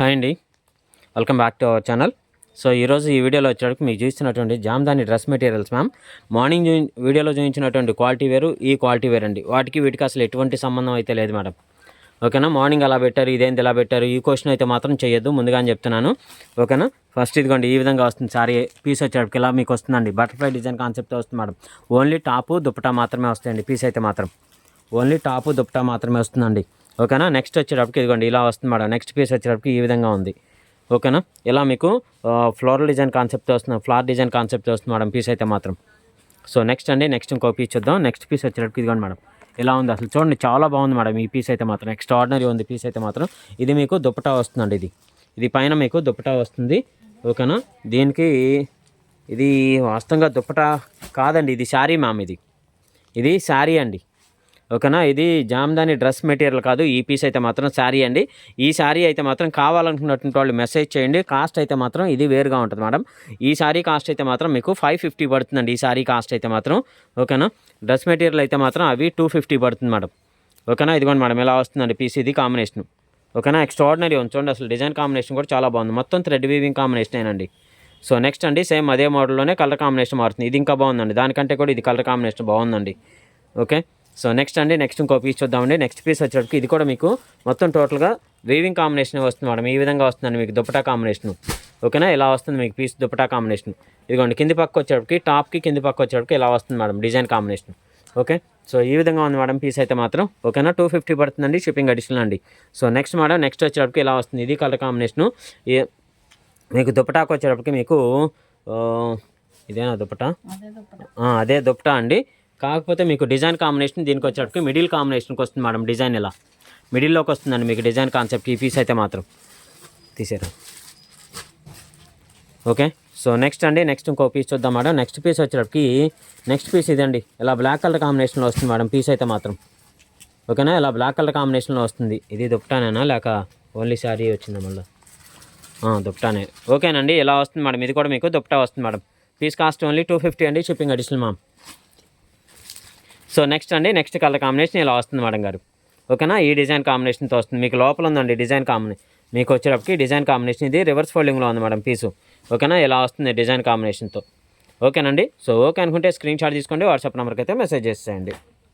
Hi అండి. Welcome back to our channel so ఈరోజు ఈ వీడియోలో వచ్చేటప్పుడు మీకు చూస్తున్నటువంటి Jamdani dress materials ma'am morning వీడియోలో చూపించినటువంటి క్వాలిటీ వేరు ఈ క్వాలిటీ వేరు అండి వాటికి వీటికి అసలు ఎటువంటి సంబంధం అయితే లేదు మేడం ఓకేనా మార్నింగ్ అలా పెట్టారు ఇదేంటి ఇలా పెట్టారు ఈ క్వశ్చన్ అయితే మాత్రం చేయొద్దు ముందుగా అని చెప్తున్నాను. ఓకేనా ఫస్ట్ ఇదిగోండి ఈ విధంగా వస్తుంది సారీ పీస్ వచ్చేటప్పటికి ఇలా మీకు వస్తుందండి. బటర్ఫ్లై డిజైన్ కాన్సెప్ట్ వస్తుంది మేడం ఓన్లీ టాపు దుప్పటా మాత్రమే వస్తాయండి పీస్ అయితే మాత్రం. ఓన్లీ టాపు దుప్పటా మాత్రమే వస్తుందండి. ఓకేనా? నెక్స్ట్ వచ్చేటప్పటికి ఇదిగోండి ఇలా వస్తుంది మేడం. నెక్స్ట్ పీస్ వచ్చేటప్పటికి ఈ విధంగా ఉంది. ఓకేనా? ఇలా మీకు ఫ్లోరల్ డిజైన్ కాన్సెప్ట్ వస్తుంది ఫ్లవర్ డిజైన్ కాన్సెప్ట్ వస్తుంది మేడం పీస్ అయితే మాత్రం. సో నెక్స్ట్ అండి నెక్స్ట్ ఇంకో పీస్ చూద్దాం. నెక్స్ట్ పీస్ వచ్చేటప్పటికి ఇదిగోండి మేడం. ఇలా ఉంది అసలు. చూడండి చాలా బాగుంది మేడం ఈ పీస్ అయితే మాత్రం. ఎక్స్ట్రాడినరీ ఉంది పీస్ అయితే మాత్రం. ఇది మీకు దుప్పటా వస్తుందండి ఇది. ఇది పైన మీకు దుప్పటా వస్తుంది. ఓకేనా? దీనికి ఇది వాస్తవంగా దుప్పటా కాదండి ఇది శారీ మ్యామ్ ఇది. ఇది శారీ అండి. ఓకేనా? ఇది జామ్దాని డ్రెస్ మెటీరియల్ కాదు. ఈ పీస్ అయితే మాత్రం శారీ అండి. ఈ శారీ అయితే మాత్రం కావాలనుకున్నటువంటి వాళ్ళు మెసేజ్ చేయండి. కాస్ట్ అయితే మాత్రం ఇది వేరుగా ఉంటుంది మేడం. ఈ శారీ కాస్ట్ అయితే మాత్రం మీకు ఫైవ్ ఫిఫ్టీ పడుతుందండి. ఈ శారీ కాస్ట్ అయితే మాత్రం. ఓకేనా? డ్రెస్ మెటీరియల్ అయితే మాత్రం అవి టూ ఫిఫ్టీ పడుతుంది మేడం. ఓకేనా? ఇదిగోండి మేడం ఇలా వస్తుందండి పీస్ ఇది కాంబినేషన్ ఓకేనా? ఎక్స్ట్రాడినరీ ఉంది. చూడండి అసలు డిజైన్ కాంబినేషన్ కూడా చాలా బాగుంది. మొత్తం థ్రెడ్ వీవింగ్ కాంబినేషన్ ఏనండి. సో నెక్స్ట్ అండి సేమ్ అదే మోడల్లోనే కలర్ కాంబినేషన్ మారుతుంది. ఇది ఇంకా బాగుందండి. దానికంటే కూడా ఇది కలర్ కాంబినేషన్ బాగుందండి. ఓకే? సో నెక్స్ట్ అండి నెక్స్ట్ ఇంకో పీస్ చూద్దామండి. నెక్స్ట్ పీస్ వచ్చేటప్పటికి ఇది కూడా మీకు మొత్తం టోటల్గా వీవింగ్ కాంబినేషన్ వస్తుంది మేడం. ఈ విధంగా వస్తుందండి మీకు దుపటా కాంబినేషన్ ఓకేనా? ఇలా వస్తుంది మీకు పీస్ దుపటా కాంబినేషన్ ఇదిగోండి కింది పక్క వచ్చేటప్పటికి టాప్కి కింది పక్క వచ్చేటప్పటికి ఇలా వస్తుంది madam design combination okay? So ఈ విధంగా ఉంది మేడం పీస్ అయితే మాత్రం. ఓకేనా? టూ ఫిఫ్టీ పడుతుందండి షిప్పింగ్ అడిషనల్ అండి. సో నెక్స్ట్ మేడం నెక్స్ట్ వచ్చేటప్పటికి ఇలా వస్తుంది. ఇది కలర్ కాంబినేషను మీకు దుపటాకు వచ్చేటప్పటికి మీకు ఇదేనా దుపటా? అదే దుపటా అండి. కాకపోతే మీకు డిజైన్ కాంబినేషన్ దీనికి వచ్చేటప్పటికి మిడిల్ కాంబినేషన్కి వస్తుంది మేడం డిజైన్ ఇలా. మిడిల్లోకి వస్తుందండి మీకు డిజైన్ కాన్సెప్ట్ ఈ పీస్ అయితే మాత్రం. తీసారా. ఓకే? సో నెక్స్ట్ అండి నెక్స్ట్ ఇంకో పీస్ చూద్దాం మేడం. నెక్స్ట్ పీస్ వచ్చేటప్పటికి నెక్స్ట్ పీస్ ఇదండి. ఇలా బ్లాక్ కలర్ కాంబినేషన్లో వస్తుంది మేడం పీస్ అయితే మాత్రం. ఓకేనా? ఇలా బ్లాక్ కలర్ కాంబినేషన్లో వస్తుంది. ఇది దుప్టానేనా? లేక ఓన్లీ శారీ వచ్చిందా మళ్ళీ? దుప్టానే. ఓకేనండి ఇలా వస్తుంది మేడం. ఇది కూడా మీకు దుప్టా వస్తుంది madam. Piece cost only two fifty అండి shipping additional ma'am so next అండి నెక్స్ట్ కలర్ కాంబినేషన్ ఇలా వస్తుంది మేడం గారు. ఓకేనా? ఈ డిజైన్ కాంబినేషన్తో వస్తుంది. మీకు లోపల ఉందండి డిజైన్ కాంబినేషన్ మీకు వచ్చేటప్పటికి డిజైన్ కాంబినేషన్ ఇది రివర్స్ ఫోల్డింగ్లో ఉంది మేడం పీసు. ఓకేనా? ఇలా వస్తుంది డిజైన్ కాంబినేషన్తో. ఓకేనండి? సో ఓకే అనుకుంటే స్క్రీన్ షాట్ తీసుకోండి వాట్సాప్ నెంబర్కి అయితే మెసేజ్ చేసేయండి.